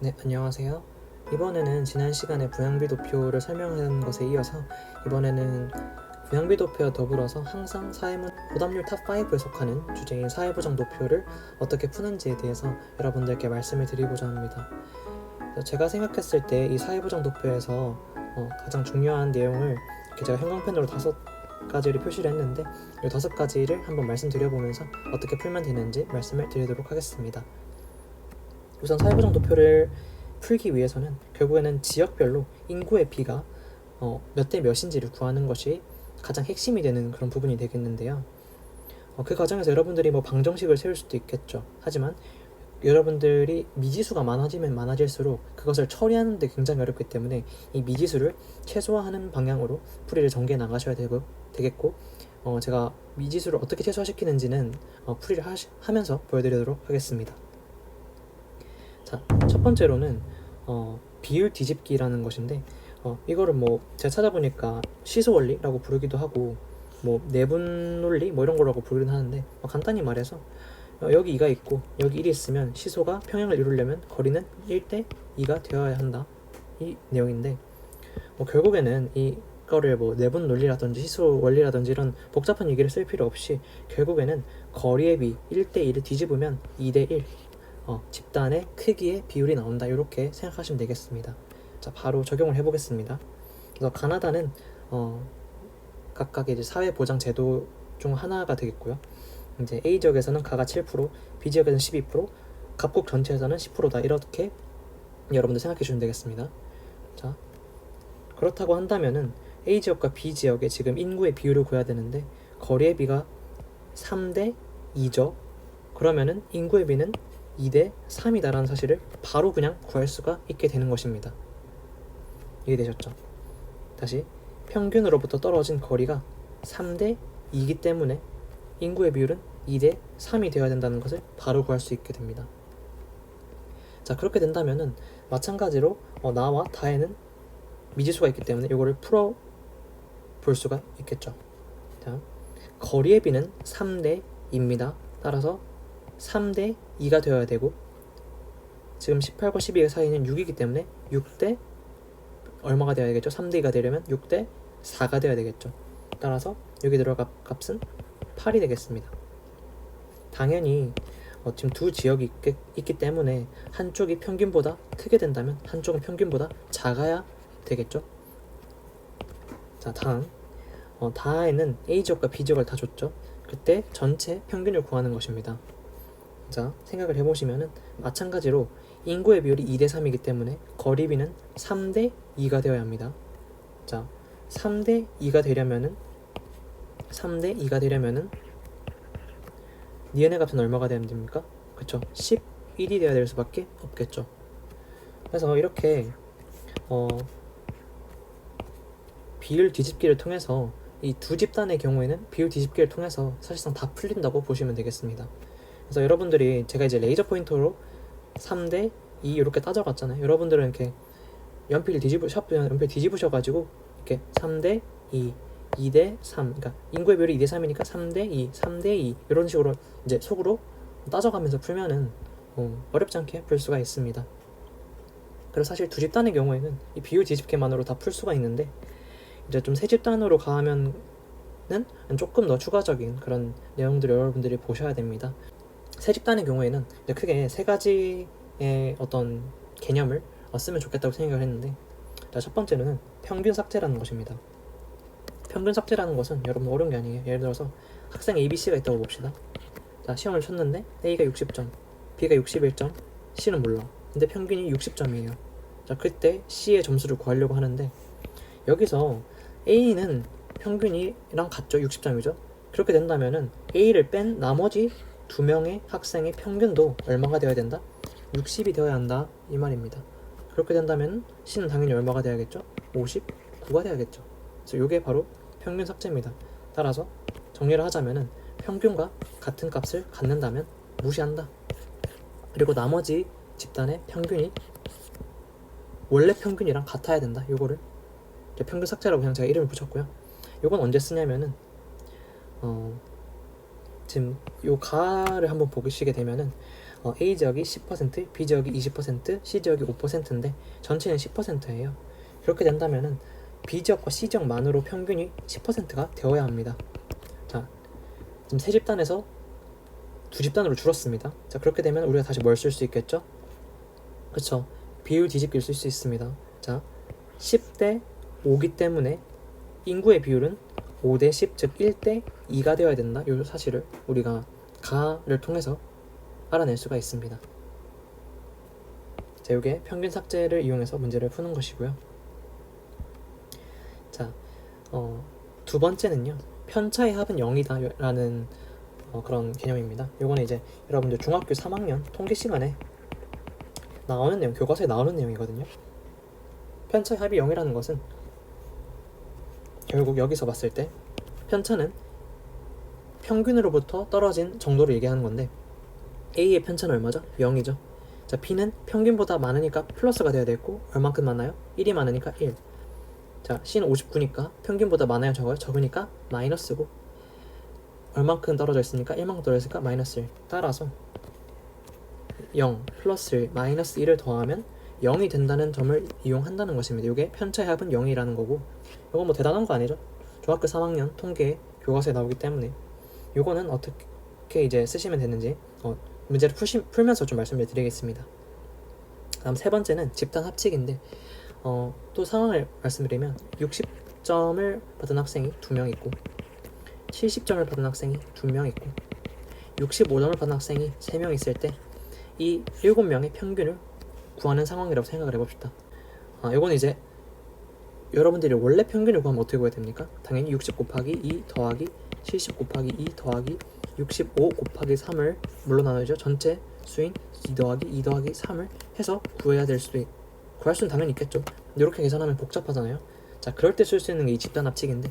네, 안녕하세요. 이번에는 지난 시간에 부양비 도표를 설명한 것에 이어서 이번에는 부양비 도표와 더불어서 항상 사회문 부담률 탑5에 속하는 주제인 사회보장 도표를 어떻게 푸는지에 대해서 여러분들께 말씀을 드리고자 합니다. 제가 생각했을 때 이 사회보장 도표에서 어, 가장 중요한 내용을 이렇게 제가 형광펜으로 다섯 가지를 표시를 했는데 이 다섯 가지를 한번 말씀드려보면서 어떻게 풀면 되는지 말씀을 드리도록 하겠습니다. 우선 사회보장 도표를 풀기 위해서는 결국에는 지역별로 인구의 비가 어, 몇 대 몇인지를 구하는 것이 가장 핵심이 되는 그런 부분이 되겠는데요. 어, 그 과정에서 여러분들이 뭐 방정식을 세울 수도 있겠죠. 하지만 여러분들이 미지수가 많아지면 많아질수록 그것을 처리하는 데 굉장히 어렵기 때문에 이 미지수를 최소화하는 방향으로 풀이를 전개해 나가셔야 되고, 되겠고 어, 제가 미지수를 어떻게 최소화시키는지는 어, 풀이를 하시, 하면서 보여드리도록 하겠습니다. 자, 첫 번째로는 어, 비율 뒤집기라는 것인데 어, 이거를 뭐 제가 찾아보니까 시소 원리라고 부르기도 하고 뭐 내분 논리 뭐 이런 거라고 부르긴 하는데 어, 간단히 말해서 어, 여기 2가 있고 여기 1이 있으면 시소가 평행을 이루려면 거리는 1대 2가 되어야 한다. 이 내용인데 뭐 결국에는 이 거를 뭐 내분 논리라든지 시소 원리라든지 이런 복잡한 얘기를 쓸 필요 없이 결국에는 거리의 비 1대 1을 뒤집으면 2대 1 어, 집단의 크기의 비율이 나온다 이렇게 생각하시면 되겠습니다. 자 바로 적용을 해보겠습니다. 그래서 가나다는 어, 각각의 이제 사회 보장 제도 중 하나가 되겠고요. 이제 A 지역에서는 가가 7%, B 지역에서는 12%, 갑국 전체에서는 10%다 이렇게 여러분들 생각해 주시면 되겠습니다. 자 그렇다고 한다면은 A 지역과 B 지역의 지금 인구의 비율을 구해야 되는데 거리의 비가 3대 2죠. 그러면은 인구의 비는 2대 3이다라는 사실을 바로 그냥 구할 수가 있게 되는 것입니다. 이해되셨죠? 다시 평균으로부터 떨어진 거리가 3대 2이기 때문에 인구의 비율은 2대 3이 되어야 된다는 것을 바로 구할 수 있게 됩니다. 자 그렇게 된다면은 마찬가지로 어, 나와 다에는 미지수가 있기 때문에 이거를 풀어 볼 수가 있겠죠. 자 거리의 비는 3대 2입니다. 따라서 3대 2가 되어야 되고 지금 18과 12의 사이는 6이기 때문에 6대 얼마가 되어야 되겠죠? 3대 2가 되려면 6대 4가 되어야 되겠죠. 따라서 여기 들어갈 값은 8이 되겠습니다. 당연히 어, 지금 두 지역이 있기, 있기 때문에 한쪽이 평균보다 크게 된다면 한쪽은 평균보다 작아야 되겠죠. 자 다음 어, 다에는 A 지역과 B 지역을 다 줬죠. 그때 전체 평균을 구하는 것입니다. 자, 생각을 해보시면은 마찬가지로 인구의 비율이 2대 3이기 때문에 거리비는 3대 2가 되어야 합니다. 자, 3대 2가 되려면은 3대 2가 되려면은 니은의 값은 얼마가 되면 됩니까? 그쵸? 11이 되어야 될 수밖에 없겠죠. 그래서 이렇게 어, 비율 뒤집기를 통해서 이 두 집단의 경우에는 비율 뒤집기를 통해서 사실상 다 풀린다고 보시면 되겠습니다. 그래서 여러분들이 제가 이제 레이저 포인터로 3대 2 이렇게 따져갔잖아요. 여러분들은 이렇게 연필 뒤집으 샵 연필 뒤집으셔 가지고 이렇게 3대 2, 2대 3, 그러니까 인구의 비율이 2대 3이니까 3대 2, 3대 2 이런 식으로 이제 속으로 따져가면서 풀면은 어, 어렵지 않게 풀 수가 있습니다. 그래서 사실 두 집단의 경우에는 이 비율 뒤집기만으로 다 풀 수가 있는데 이제 좀 세 집단으로 가면은 조금 더 추가적인 그런 내용들을 여러분들이 보셔야 됩니다. 세 집단의 경우에는 크게 세 가지의 어떤 개념을 어, 쓰면 좋겠다고 생각을 했는데 자, 첫 번째로는 평균 삭제라는 것입니다. 평균 삭제라는 것은 여러분 어려운 게 아니에요. 예를 들어서 학생 A, B, C가 있다고 봅시다. 자, 시험을 쳤는데 A가 60점, B가 61점, C는 몰라. 근데 평균이 60점이에요. 자, 그때 C의 점수를 구하려고 하는데 여기서 A는 평균이랑 같죠? 60점이죠? 그렇게 된다면은 A를 뺀 나머지 두 명의 학생의 평균도 얼마가 되어야 된다? 60이 되어야 한다 이 말입니다. 그렇게 된다면 C는 당연히 얼마가 돼야겠죠? 59가 돼야겠죠. 그래서 이게 바로 평균 삭제입니다. 따라서 정리를 하자면은 평균과 같은 값을 갖는다면 무시한다. 그리고 나머지 집단의 평균이 원래 평균이랑 같아야 된다. 요거를 평균 삭제라고 그냥 제가 이름을 붙였고요. 요건 언제 쓰냐면은 어 지금 요 가를 한번 보시게 되면은 어, A 지역이 10%, B 지역이 20%, C 지역이 5%인데 전체는 10%예요. 그렇게 된다면은 B 지역과 C 지역만으로 평균이 10%가 되어야 합니다. 자, 지금 세 집단에서 두 집단으로 줄었습니다. 자, 그렇게 되면 우리가 다시 뭘 쓸 수 있겠죠? 그렇죠. 비율 뒤집기를 쓸 수 있습니다. 자, 10대 5기 때문에 인구의 비율은 5대 10, 즉 1대 2가 되어야 된다. 이 사실을 우리가 가를 통해서 알아낼 수가 있습니다. 자, 이게 평균 삭제를 이용해서 문제를 푸는 것이고요. 자, 어, 두 번째는요. 편차의 합은 0이다 라는 어, 그런 개념입니다. 요거는 이제 여러분들 중학교 3학년 통계 시간에 나오는 내용, 교과서에 나오는 내용이거든요. 편차의 합이 0이라는 것은 결국 여기서 봤을 때 편차는 평균으로부터 떨어진 정도를 얘기하는 건데 A의 편차는 얼마죠? 0이죠. 자, B는 평균보다 많으니까 플러스가 돼야 되고 얼만큼 많아요? 1이 많으니까 1. 자, C는 59니까 평균보다 많아요, 적어요? 적으니까 마이너스고 얼만큼 떨어져 있으니까 1만큼 떨어져 있으니까 마이너스 1. 따라서 0 플러스 1 마이너스 1을 더하면 0이 된다는 점을 이용한다는 것입니다. 이게 편차의 합은 0이라는 거고 이건 뭐 대단한 거 아니죠? 중학교 3학년 통계 교과서에 나오기 때문에 이거는 어떻게 이제 쓰시면 되는지 어, 문제를 푸시, 풀면서 좀 말씀을 드리겠습니다. 다음 세 번째는 집단 합칙인데 어, 또 상황을 말씀드리면 60점을 받은 학생이 2명 있고 70점을 받은 학생이 2명 있고 65점을 받은 학생이 3명 있을 때 이 7명의 평균을 구하는 상황이라고 생각을 해봅시다. 아, 이건 이제 여러분들이 원래 평균을 구하면 어떻게 구해야 됩니까? 당연히 60 곱하기 2 더하기 70 곱하기 2 더하기 65 곱하기 3을 물론 나눠야죠. 전체 수인 2 더하기 2 더하기 3을 해서 구해야 될 수도 있, 구할 수는 당연히 있겠죠. 이렇게 계산하면 복잡하잖아요. 자, 그럴 때 쓸 수 있는 게 이 집단 합칙인데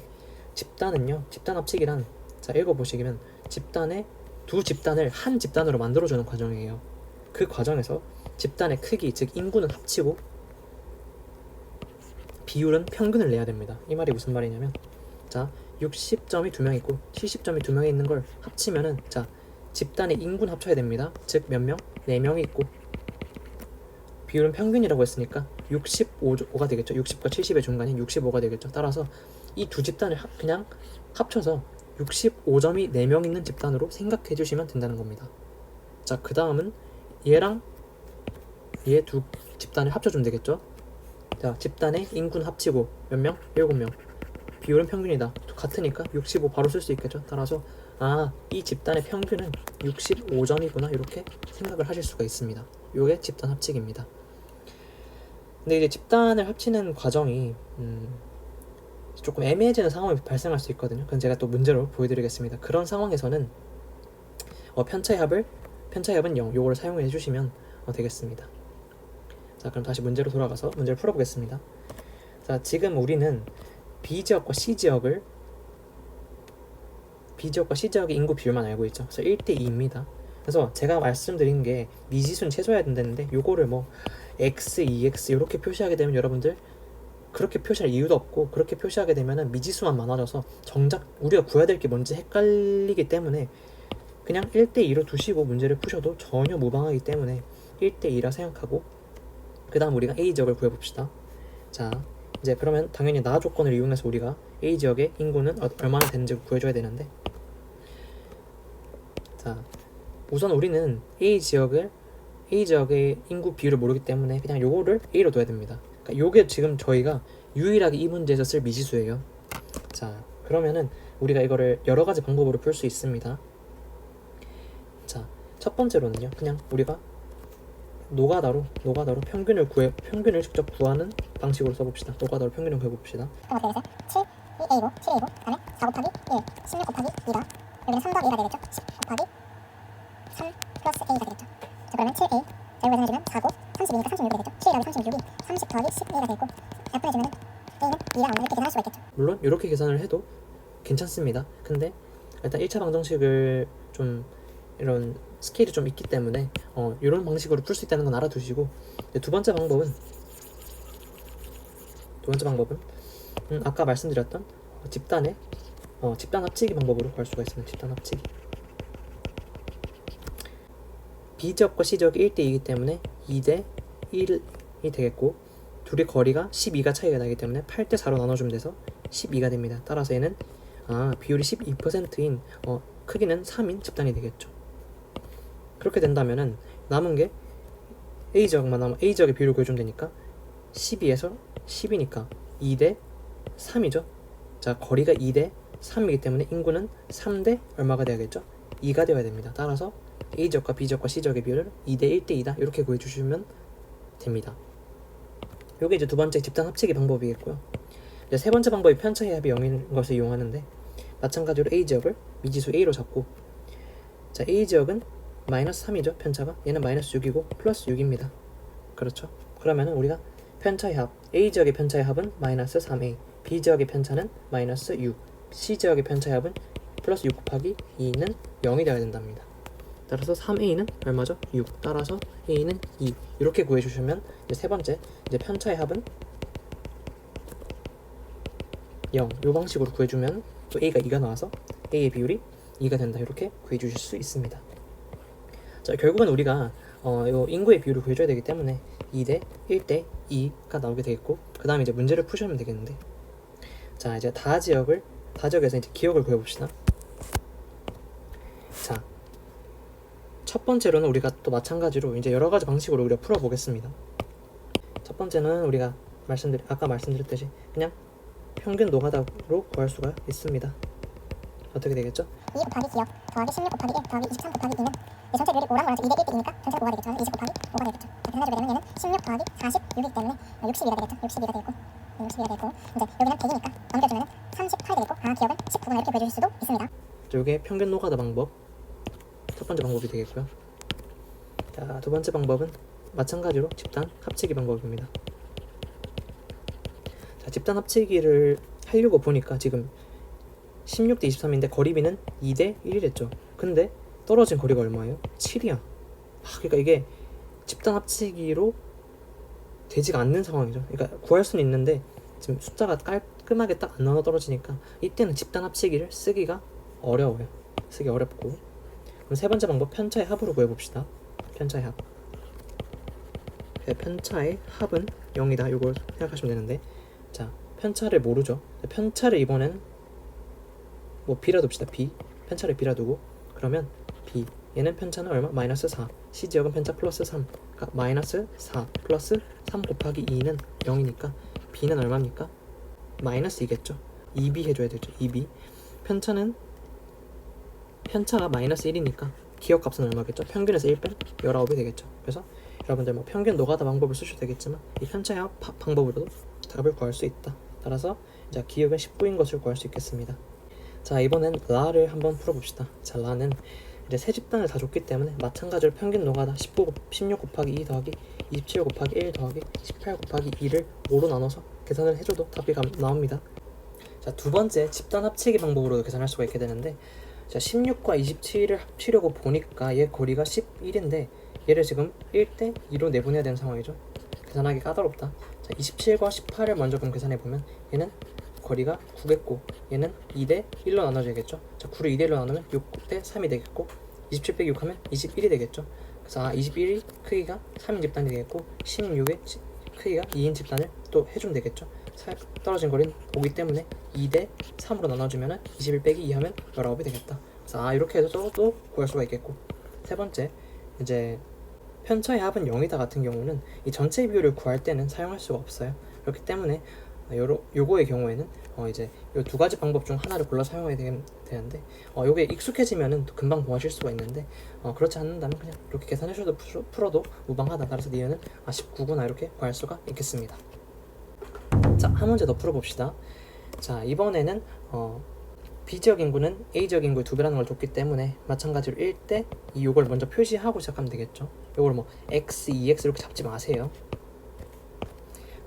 집단은요. 집단 합칙이란 자, 읽어 보시면 집단의 두 집단을 한 집단으로 만들어 주는 과정이에요. 그 과정에서 집단의 크기, 즉 인구는 합치고 비율은 평균을 내야 됩니다. 이 말이 무슨 말이냐면 자 60점이 두 명 있고 70점이 두 명이 있는 걸 합치면은 자 집단의 인구는 합쳐야 됩니다. 즉 몇 명? 네 명이 있고 비율은 평균이라고 했으니까 65가 되겠죠. 60과 70의 중간인 65가 되겠죠. 따라서 이 두 집단을 하- 그냥 합쳐서 65점이 4명 있는 집단으로 생각해 주시면 된다는 겁니다. 자, 그 다음은 얘랑 얘 두 집단을 합쳐주면 되겠죠? 자, 집단의 인구는 합치고 몇 명? 7명. 비율은 평균이다. 같으니까 65 바로 쓸 수 있겠죠? 따라서 아, 이 집단의 평균은 65점이구나. 이렇게 생각을 하실 수가 있습니다. 요게 집단 합칙입니다. 근데 이제 집단을 합치는 과정이 음, 조금 애매해지는 상황이 발생할 수 있거든요. 그건 제가 또 문제로 보여드리겠습니다. 그런 상황에서는 어, 편차의 합을 편차의 합은 0 요거를 사용해 주시면 어, 되겠습니다. 자 그럼 다시 문제로 돌아가서 문제를 풀어보겠습니다. 자 지금 우리는 B 지역과 C 지역을 B 지역과 C 지역의 인구 비율만 알고 있죠. 그래서 1대 2입니다. 그래서 제가 말씀드린 게 미지수는 최소해야 된다는데 요거를 뭐 x, 2x 이렇게 표시하게 되면 여러분들 그렇게 표시할 이유도 없고 그렇게 표시하게 되면은 미지수만 많아져서 정작 우리가 구해야 될 게 뭔지 헷갈리기 때문에 그냥 1대2로 두시고 문제를 푸셔도 전혀 무방하기 때문에 1대2라 생각하고 그 다음 우리가 A 지역을 구해봅시다. 자 이제 그러면 당연히 나 조건을 이용해서 우리가 A 지역의 인구는 어- 얼마나 되는지 구해줘야 되는데. 자 우선 우리는 A 지역을 A 지역의 인구 비율을 모르기 때문에 그냥 요거를 A로 둬야 됩니다. 그러니까 요게 지금 저희가 유일하게 이 문제에서 쓸 미지수예요. 자 그러면은 우리가 이거를 여러 가지 방법으로 풀 수 있습니다. 자, 첫 번째로는요. 그냥 우리가 노가다로 노가다로 평균을 구해 평균을 직접 구하는 방식으로 써봅시다. 노가다로 평균을 구해봅시다. 그럼 어떻게 되겠어요? 7, 2A고, 7A고, 그다음에 4 곱하기 1, 16 곱하기 2다. 여기는 3 더하기 1가 되겠죠? 10 곱하기 3 플러스 A가 되겠죠? 자, 그러면 7A, 자, 이거 계산해주면 4고, 32니까 36이 되겠죠? 7 더하기 36이 30 더하기 12가 되고, 약분해주면 A는 2가 나온다. 이렇게 계산할 수가 있겠죠? 물론 이렇게 계산을 해도 괜찮습니다. 근데 일단 1차 방정식을 좀 이런 스케일이 좀 있기 때문에 어, 이런 방식으로 풀 수 있다는 건 알아두시고 두 번째 방법은 두 번째 방법은 음, 아까 말씀드렸던 어, 집단의 어, 집단 합치기 방법으로 구할 수가 있습니다. 집단 합치기 B지역과 C지역이 1대 2이기 때문에 2대 1이 되겠고 둘이 거리가 12가 차이가 나기 때문에 8대 4로 나눠주면 돼서 12가 됩니다. 따라서 얘는 아 비율이 12%인 어, 크기는 3인 집단이 되겠죠. 그렇게 된다면은 남은 게 A 지역만 남아 A 지역의 비율을 구해주면 되니까 12에서 10이니까 2 대 3이죠. 자 거리가 2 대 3이기 때문에 인구는 3 대 얼마가 돼야겠죠? 2가 되어야 됩니다. 따라서 A 지역과 B 지역과 C 지역의 비율을 2 대 1 대 2다 이렇게 구해주시면 됩니다. 요게 이제 두 번째 집단 합치기 방법이겠고요. 이제 세 번째 방법이 편차의 합이 0인 것을 이용하는데 마찬가지로 A 지역을 미지수 A로 잡고 자 A 지역은 마이너스 3이죠 편차가 얘는 마이너스 6이고 플러스 6입니다. 그렇죠? 그러면 은 우리가 편차의 합 A 지역의 편차의 합은 마이너스 3A B 지역의 편차는 마이너스 6 C 지역의 편차의 합은 플러스 6 곱하기 2는 0이 되어야 된답니다. 따라서 3a는 얼마죠? 6. 따라서 a는 2. 이렇게 구해주시면 이제 세 번째 이제 편차의 합은 0. 이 방식으로 구해주면 또 a가 2가 나와서 a의 비율이 2가 된다. 이렇게 구해주실 수 있습니다. 자 결국은 우리가 어, 요 인구의 비율을 구해줘야 되기 때문에 2대 1대 2가 나오게 되겠고 그 다음에 이제 문제를 푸시면 되겠는데 자 이제 다 지역을 다 지역에서 이제 기억을 구해봅시다. 자, 첫 번째로는 우리가 또 마찬가지로 이제 여러 가지 방식으로 우리가 풀어보겠습니다. 첫 번째는 우리가 말씀드리 아까 말씀드렸듯이 그냥 평균 노가다로 구할 수가 있습니다. 어떻게 되겠죠? 2 곱하기 기억 더하기 16 곱하기 1 더하기 23 곱하기 2는 이 전체 비율이 5란 말이죠 2대 1대2니까 전체가 5가 되겠죠 그래서 20 곱하기 5가 되겠죠 자, 계산해 주게 되면 얘는 16 더하기 46이기 때문에 62가 되겠죠 62가 되겠고 62가 되겠고 이제 여기는 100이니까 넘겨주면 38 되겠고 아 기억은 19구나 이렇게 구해주실 수도 있습니다 자, 이게 평균 노가다 방법 첫 번째 방법이 되겠고요. 자, 두 번째 방법은 마찬가지로 집단 합치기 방법입니다. 자, 집단 합치기를 하려고 보니까 지금 16대 23인데 거리비는 2대 1이랬죠. 근데 떨어진 거리가 얼마예요? 7이야. 아, 그러니까 이게 집단 합치기로 되지가 않는 상황이죠. 그러니까 구할 수는 있는데 지금 숫자가 깔끔하게 딱 안 나눠 떨어지니까 이때는 집단 합치기를 쓰기가 어려워요. 쓰기 어렵고. 그럼 세 번째 방법 편차의 합으로 구해봅시다. 편차의 합. 네, 편차의 합은 0이다. 이걸 생각하시면 되는데 자 편차를 모르죠. 편차를 이번엔 뭐 b라 둡시다. b 편차를 b라 두고 그러면 b 얘는 편차는 얼마? 마이너스 4 c 지역은 편차 플러스 3 그러니까 마이너스 4 플러스 3 곱하기 2는 0이니까 b는 얼마입니까? 마이너스 2겠죠. 2b 해줘야 되죠. 2b 편차는 편차가 마이너스 1이니까 기억값은 얼마겠죠? 평균에서 1뺀 19이 되겠죠. 그래서 여러분들 뭐 평균 노가다 방법을 쓰셔도 되겠지만 이 편차의 방법으로도 답을 구할 수 있다. 따라서 이제 기억은 19인 것을 구할 수 있겠습니다. 자 이번엔 라를 한번 풀어봅시다. 자 라는 이제 세 집단을 다 줬기 때문에 마찬가지로 평균 노가다 19, 곱- 16 곱하기 2 더하기 27 곱하기 1 더하기 18 곱하기 2를 5로 나눠서 계산을 해줘도 답이 감- 나옵니다. 자 두 번째 집단 합치기 방법으로 계산할 수가 있게 되는데 자 16과 27을 합치려고 보니까 얘 거리가 11인데 얘를 지금 1대 2로 내분해야 되는 상황이죠. 계산하기 까다롭다. 자 27과 18을 먼저 그럼 계산해 보면 얘는 거리가 9겠고 얘는 2대 1로 나눠져야겠죠. 자 9를 2대 1로 나누면 6대 3이 되겠고 27 빼기 6 하면 21이 되겠죠. 그래서 아 21이 크기가 3인 집단이 되겠고 16의 크기가 2인 집단을 또 해주면 되겠죠. 사- 떨어진 거리는 5기 때문에 2대 3으로 나눠주면 21 빼기 2 하면 19이 되겠다. 그래서 아 이렇게 해서 또, 또 구할 수가 있겠고 세 번째 이제 편차의 합은 0이다 같은 경우는 이 전체 비율을 구할 때는 사용할 수가 없어요. 그렇기 때문에 요러, 요거의 경우에는 어 이제 요 두 가지 방법 중 하나를 골라 사용해야 되, 되는데 어 요게 익숙해지면은 또 금방 구하실 수가 있는데 어 그렇지 않는다면 그냥 이렇게 풀어, 풀어도 무방하다. 따라서 니은은 아 19구나 이렇게 구할 수가 있겠습니다. 자, 한 문제 더 풀어봅시다. 자, 이번에는 어, B지역 인구는 A지역 인구의 두 배라는 걸 줬기 때문에 마찬가지로 1대 2 요걸 먼저 표시하고 시작하면 되겠죠. 요걸 뭐 x, 2x 이렇게 잡지 마세요.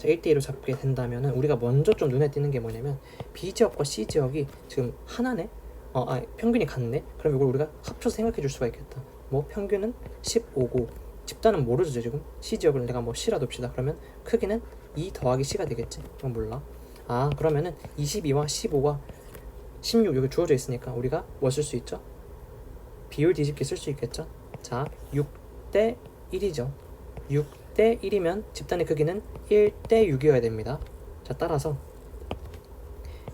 자, 1대 2로 잡게 된다면은 우리가 먼저 좀 눈에 띄는 게 뭐냐면 B지역과 C지역이 지금 하나네? 어, 아, 평균이 같네? 그럼 이걸 우리가 합쳐서 생각해 줄 수가 있겠다. 뭐 평균은 15고 집단은 모르죠 지금 C지역을 내가 뭐 C라 둡시다. 그러면 크기는 2 더하기 C가 되겠지? 그건 몰라. 아 그러면은 22와 15가 16 여기 주어져 있으니까 우리가 뭐 쓸 수 있죠? 비율 뒤집기 쓸 수 있겠죠? 자 6대 6대 1이죠. 6 대 1이면 집단의 크기는 1 대 6이어야 됩니다. 자, 따라서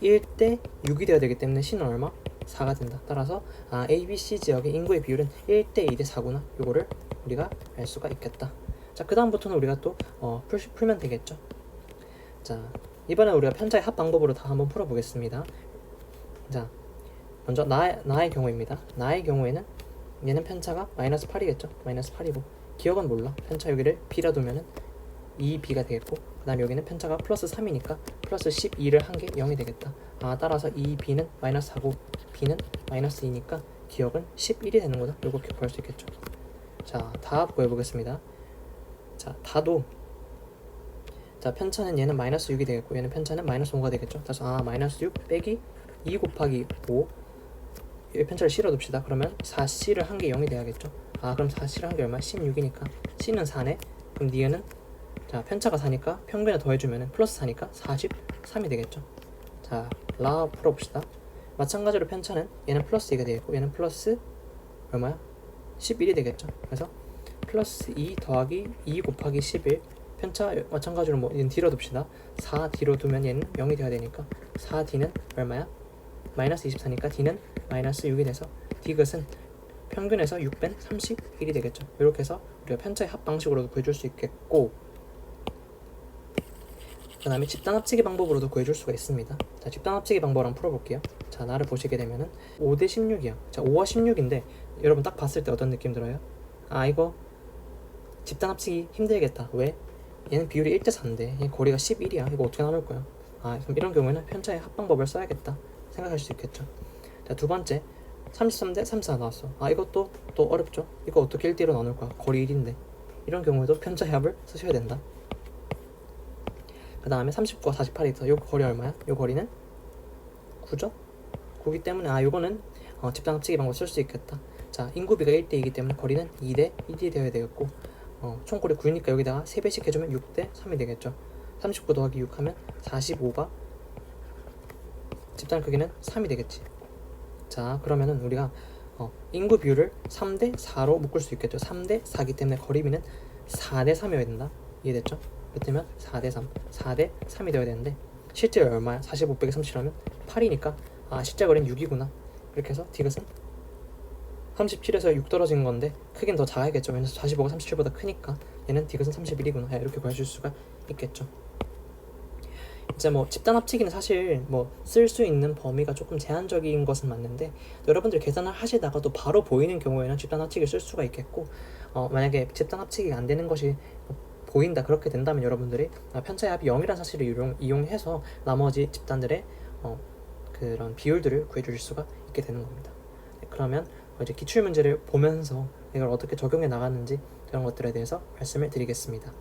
1 대 6이 되어야 되기 때문에 C는 얼마? 4가 된다. 따라서 아, A, B, C 지역의 인구의 비율은 1 대 2 대 4구나. 요거를 우리가 알 수가 있겠다. 자, 그 다음부터는 우리가 또 어, 풀, 풀면 되겠죠. 자, 이번에 우리가 편차의 합 방법으로 다 한번 풀어보겠습니다. 자, 먼저 나, 나의 경우입니다. 나의 경우에는 얘는 편차가 마이너스 8이겠죠. 마이너스 8이고 기억은 몰라. 편차 여기를 B라 두면은 2B가 되겠고 그 다음 여기는 편차가 플러스 3이니까 플러스 12를 한 게 0이 되겠다. 아 따라서 2B는 마이너스 4고 B는 마이너스 2니까 기억은 11이 되는 거다. 요거 기억할 수 있겠죠. 자, 답 구해보겠습니다. 자, 다도 자 편차는 얘는 마이너스 6이 되겠고 얘는 편차는 마이너스 5가 되겠죠. 그래서 아 마이너스 6 빼기 2 곱하기 5 이 편차를 실어둡시다. 그러면 4C를 한 게 0이 돼야겠죠. 아 그럼 4C를 한게 얼마? 16이니까 C는 4네. 그럼 니은은 자 편차가 4니까 평균에 더해주면 플러스 4니까 43이 되겠죠. 자 라 풀어봅시다. 마찬가지로 편차는 얘는 플러스 2가 되겠고 얘는 플러스 얼마야? 11이 되겠죠. 그래서 플러스 2 더하기 2 곱하기 11 편차 마찬가지로 뭐 얘는 뒤로 둡시다 4 뒤로 두면 얘는 0이 돼야 되니까 4d는 얼마야? 마이너스 24니까 d는 마이너스 6이 돼서 d것은 평균에서 6뺀 31이 되겠죠. 이렇게 해서 우리가 편차의 합 방식으로도 구해줄 수 있겠고 그 다음에 집단 합치기 방법으로도 구해줄 수가 있습니다. 자 집단 합치기 방법을 한번 풀어볼게요. 자 나를 보시게 되면은 5대 16이야. 자 5와 16인데 여러분 딱 봤을 때 어떤 느낌 들어요? 아 이거 집단 합치기 힘들겠다. 왜? 얘는 비율이 1대 4인데 얘 거리가 11이야. 이거 어떻게 나눌 거야? 아 그럼 이런 경우에는 편차의 합방법을 써야겠다 생각할 수 있겠죠. 자 두 번째 33대 34 나왔어. 아 이것도 또 어렵죠? 이거 어떻게 1대1로 나눌 거야? 거리 1인데. 이런 경우에도 편차의 합을 쓰셔야 된다. 그 다음에 39와 48이 있어. 요 거리 얼마야? 요 거리는 9죠? 9기 때문에 아 요거는 어, 집단 합치기 방법 쓸 수 있겠다. 자 인구비가 1대2이기 때문에 거리는 2대 1이 되어야 되겠고 어, 총거리 9니까 여기다가 3배씩 해주면 6대 3이 되겠죠. 39 더하기 6 하면 45가 집단 크기는 3이 되겠지 자 그러면은 우리가 어, 인구 비율을 3대 4로 묶을 수 있겠죠 3대 4기 때문에 거리비는 4대 3이어야 된다 이해됐죠? 그렇다면 4대 3 4대 3이 되어야 되는데 실제 얼마야? 45 빼기 37하면 8이니까 아 실제 거리는 6이구나 이렇게 해서 디귿은 37에서 6 떨어진 건데 크긴 더 작아야겠죠. 왜냐면 45가 37보다 크니까 얘는 디귿은 31이구나. 이렇게 구하실 수가 있겠죠. 이제 뭐 집단 합치기는 사실 뭐 쓸 수 있는 범위가 조금 제한적인 것은 맞는데 여러분들 계산을 하시다가도 바로 보이는 경우에는 집단 합치기를 쓸 수가 있겠고 어, 만약에 집단 합치기가 안 되는 것이 보인다 그렇게 된다면 여러분들이 아, 편차의 합이 0이라는 사실을 이용, 이용해서 나머지 집단들의 어, 그런 비율들을 구해주실 수가 있게 되는 겁니다. 네, 그러면 이제 기출 문제를 보면서 이걸 어떻게 적용해 나가는지 그런 것들에 대해서 말씀을 드리겠습니다.